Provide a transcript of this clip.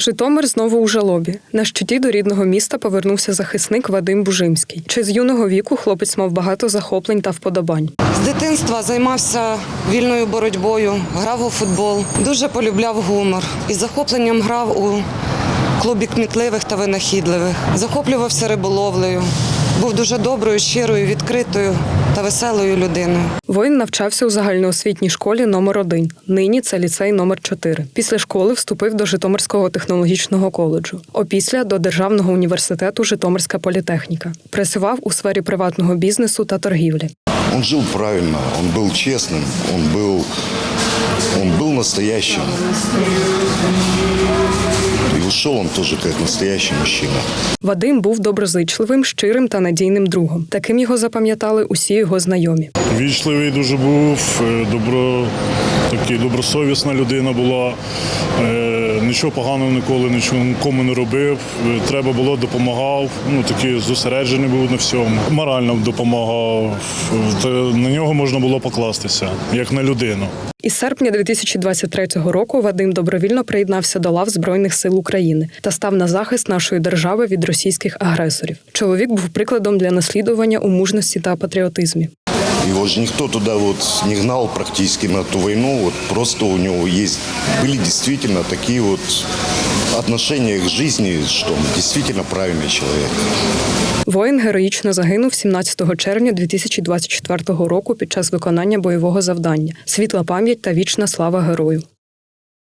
Житомир знову у жалобі. На щиті до рідного міста повернувся захисник Вадим Бужимський. Чи з юного віку хлопець мав багато захоплень та вподобань. З дитинства займався вільною боротьбою, грав у футбол, дуже полюбляв гумор і захопленням грав у клубі кмітливих та винахідливих. Захоплювався риболовлею Був дуже доброю, щирою, відкритою та веселою людиною. Воїн навчався у загальноосвітній школі номер 1 Нині це ліцей номер 4 Після школи вступив до Житомирського технологічного коледжу. Опісля до Державного університету Житомирська політехніка. Працював у сфері приватного бізнесу та торгівлі. Он жил правильно, он был честным, он был, он был настоящим. И ушел он тоже как настоящий мужчина. Вадим був доброзичливим, щирим та надійним другом. Таким його запам'ятали усі його знайомі. Вічливий дуже був, е, добро, такий добросовісна людина була. Нічого поганого ніколи нікому не робив. Треба було, допомагав. Ну такий зосереджений був на всьому. Морально допомагав. На нього можна було покластися, як на людину. Із серпня 2023 року Вадим добровільно приєднався до лав Збройних сил України та став на захист нашої держави від російських агресорів. Чоловік був прикладом для наслідування у мужності та патріотизмі. Его же никто туда вот не гнал практически на ту войну. Вот просто у него есть были действительно такие вот отношения к жизни, что он действительно правильный человек. Воїн героїчно загинув 17 червня 2024 року під час виконання бойового завдання. Світла пам'ять та вічна слава герою.